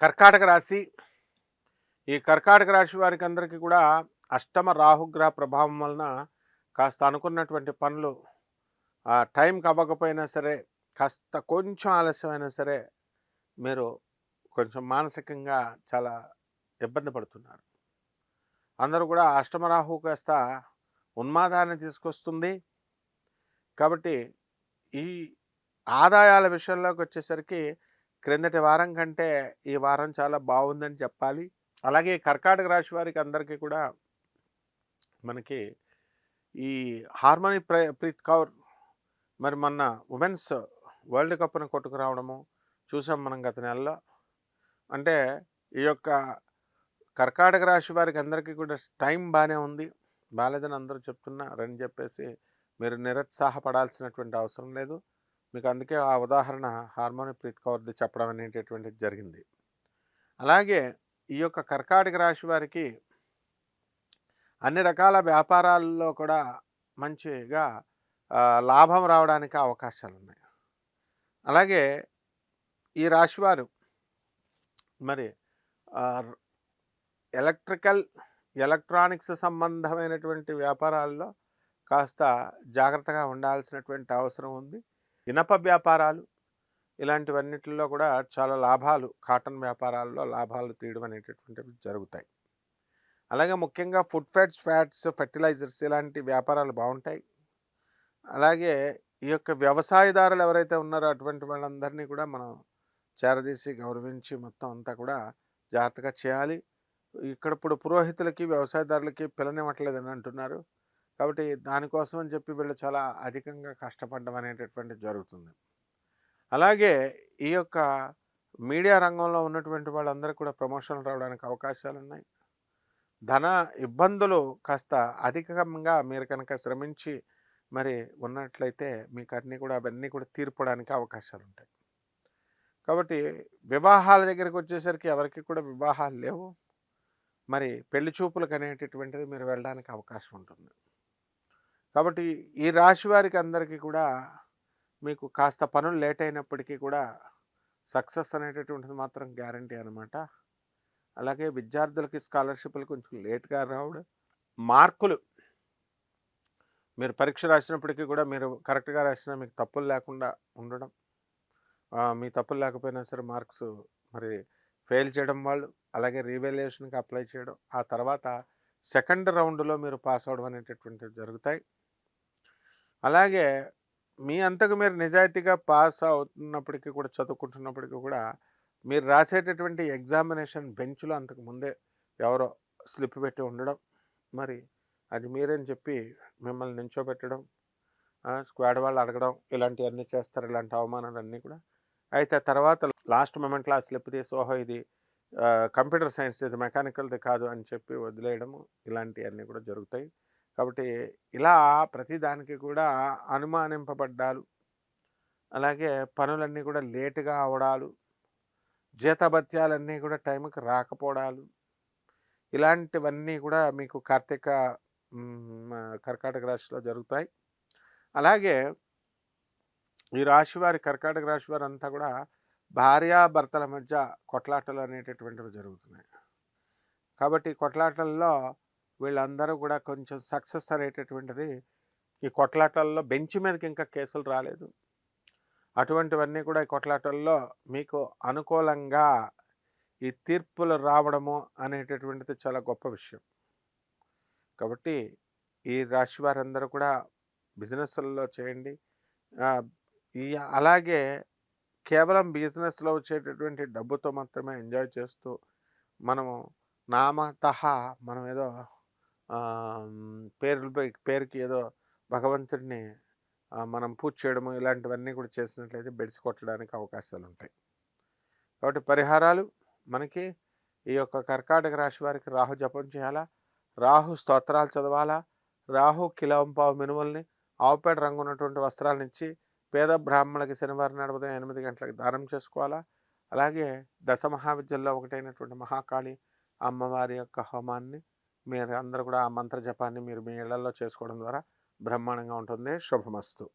కర్కాటక రాశి. ఈ కర్కాటక రాశి వారికి అందరికీ కూడా అష్టమ రాహుగ్రహ ప్రభావం వలన కాస్త అనుకున్నటువంటి పనులు టైంకి అవ్వకపోయినా సరే కాస్త కొంచెం ఆలస్యమైనా సరే మీరు కొంచెం మానసికంగా చాలా ఇబ్బంది పడుతున్నారు. అందరూ కూడా అష్టమ రాహు కాస్త ఉన్మాదాన్ని తీసుకొస్తుంది. కాబట్టి ఈ ఆదాయాల విషయంలోకి వచ్చేసరికి క్రిందటి వారం కంటే ఈ వారం చాలా బాగుందని చెప్పాలి. అలాగే కర్కాటక రాశి వారికి అందరికీ కూడా మనకి ఈ హార్మోని ప్ర ప్రీత్ కౌర్ మరి మొన్న ఉమెన్స్ వరల్డ్ కప్ను కొట్టుకురావడము చూసాం మనం గత నెలలో. అంటే ఈ యొక్క కర్కాటక రాశి వారికి అందరికీ కూడా టైం బాగానే ఉంది. బాగాలేదని అందరూ చెప్తున్నారని చెప్పేసి మీరు నిరుత్సాహపడాల్సినటువంటి అవసరం లేదు. మీకు అందుకే ఆ ఉదాహరణ హార్మోని ప్రీత్ కౌర్ది చెప్పడం అనేటటువంటిది జరిగింది. అలాగే ఈ యొక్క కర్కాటక రాశి వారికి అన్ని రకాల వ్యాపారాల్లో కూడా మంచిగా లాభం రావడానికి అవకాశాలు ఉన్నాయి అలాగే ఈ రాశివారు మరి ఎలక్ట్రికల్ ఎలక్ట్రానిక్స్ సంబంధమైనటువంటి వ్యాపారాల్లో కాస్త జాగ్రత్తగా ఉండాల్సినటువంటి అవసరం ఉంది. ఇనప వ్యాపారాలు ఇలాంటివన్నిటిలో కూడా చాలా లాభాలు కాటన్ వ్యాపారాల్లో లాభాలు తీయడం అనేటటువంటివి జరుగుతాయి. అలాగే ముఖ్యంగా ఫుడ్ ఫ్యాట్స్ ఫ్యాట్స్ ఫెర్టిలైజర్స్ ఇలాంటి వ్యాపారాలు బాగుంటాయి. అలాగే ఈ యొక్క వ్యవసాయదారులు ఎవరైతే ఉన్నారో అటువంటి వాళ్ళందరినీ కూడా మనం చేరదీసి గౌరవించి మొత్తం అంతా కూడా జాగ్రత్తగా చేయాలి. ఇక్కడ ఇప్పుడు పురోహితులకి వ్యవసాయదారులకి పిల్లనివ్వట్లేదని అంటున్నారు. కాబట్టి దానికోసం అని చెప్పి వీళ్ళు చాలా అధికంగా కష్టపడడం అనేటటువంటిది జరుగుతుంది. అలాగే ఈ యొక్క మీడియా రంగంలో ఉన్నటువంటి వాళ్ళందరూ కూడా ప్రమోషన్లు రావడానికి అవకాశాలు ఉన్నాయి ధన ఇబ్బందులు కాస్త అధికంగా మీరు కనుక శ్రమించి మరి ఉన్నట్లయితే మీకు అన్నీ కూడా అవన్నీ కూడా తీర్పడానికి అవకాశాలు ఉంటాయి కాబట్టి వివాహాల దగ్గరికి వచ్చేసరికి ఎవరికి కూడా వివాహాలు లేవు. మరి పెళ్ళి చూపులకు అనేటటువంటిది మీరు వెళ్ళడానికి అవకాశం ఉంటుంది. కాబట్టి ఈ రాశి వారికి అందరికీ కూడా మీకు కాస్త పనులు లేట్ అయినప్పటికీ కూడా సక్సెస్ అనేటటువంటిది మాత్రం గ్యారంటీ అనమాట అలాగే విద్యార్థులకి స్కాలర్షిప్లు కొంచెం లేట్గా రావడం మార్కులు మీరు పరీక్ష రాసినప్పటికీ కూడా మీరు కరెక్ట్గా రాసినా మీకు తప్పులు లేకుండా ఉండడం మీ తప్పులు లేకపోయినా సరే మార్క్స్ మరి ఫెయిల్ చేయడం వాళ్ళు అలాగే రీవాల్యుయేషన్కి అప్లై చేయడం ఆ తర్వాత సెకండ్ రౌండ్లో మీరు పాస్ అవడం అనేటటువంటివి జరుగుతాయి. అలాగే మీ అంతకు మీరు నిజాయితీగా పాస్ అవుతున్నప్పటికీ కూడా చదువుకుంటున్నప్పటికీ కూడా మీరు రాసేటటువంటి ఎగ్జామినేషన్ బెంచ్లో అంతకు ముందే ఎవరో స్లిప్ పెట్టి ఉండడం మరి అది మీరని చెప్పి మిమ్మల్ని నించోబెట్టడం స్క్వాడ్ వాళ్ళు అడగడం ఇలాంటివన్నీ చేస్తారు ఇలాంటి అవమానాలన్నీ కూడా. అయితే తర్వాత లాస్ట్ మూమెంట్లో ఆ స్లిప్ తీసి ఓహో ఇది కంప్యూటర్ సైన్స్ ఇది మెకానికల్ది కాదు అని చెప్పి వదిలేయడము ఇలాంటివన్నీ కూడా జరుగుతాయి. కాబట్టి ఇలా ప్రతిదానికి కూడా అనుమానింపబడ్డాలు. అలాగే పనులన్నీ కూడా లేటుగా అవడాలు జీతభత్యాలన్నీ కూడా టైంకి రాకపోవడాలు ఇలాంటివన్నీ కూడా మీకు కార్తీక కర్కాటక రాశిలో జరుగుతాయి. అలాగే ఈ రాశి వారి కర్కాటక రాశి వారు అంతా కూడా భార్యాభర్తల మధ్య కొట్లాటలు అనేటటువంటివి జరుగుతున్నాయి. కాబట్టి కొట్లాటల్లో వీళ్ళందరూ కూడా కొంచెం సక్సెస్ అనేటటువంటిది ఈ కొట్లాటల్లో బెంచ్ మీదకి ఇంకా కేసులు రాలేదు. అటువంటివన్నీ కూడా ఈ కొట్లాటల్లో మీకు అనుకూలంగా ఈ తీర్పులు రావడము అనేటటువంటిది చాలా గొప్ప విషయం. కాబట్టి ఈ రాశి వారందరూ కూడా బిజినెస్లలో చేయండి. ఈ అలాగే కేవలం బిజినెస్లో వచ్చేటటువంటి డబ్బుతో మాత్రమే ఎంజాయ్ చేస్తూ మనము నామత మనం ఏదో పేరుపై పేరుకి ఏదో భగవంతుడిని మనం పూజ చేయడము ఇలాంటివన్నీ కూడా చేసినట్లయితే బెడిసి కొట్టడానికి అవకాశాలు ఉంటాయి కాబట్టి పరిహారాలు మనకి ఈ యొక్క కర్కాటక రాశి వారికి రాహు జపం చేయాలా? రాహు స్తోత్రాలు చదవాలా? రాహు కిలోంపావు మినుముల్ని ఆవుపేట రంగు ఉన్నటువంటి వస్త్రాలను ఇచ్చి పేద బ్రాహ్మణులకి శనివారం నాడు ఉదయం ఎనిమిది గంటలకు దానం చేసుకోవాలా? అలాగే దశ మహావిద్యల్లో ఒకటైనటువంటి మహాకాళి అమ్మవారి యొక్క హోమాన్ని మీరు అందరూ కూడా ఆ మంత్ర జపాన్ని మీరు మీ ఇళ్ళలో చేసుకోవడం ద్వారా బ్రహ్మాండంగా ఉంటుంది. శుభమస్తు.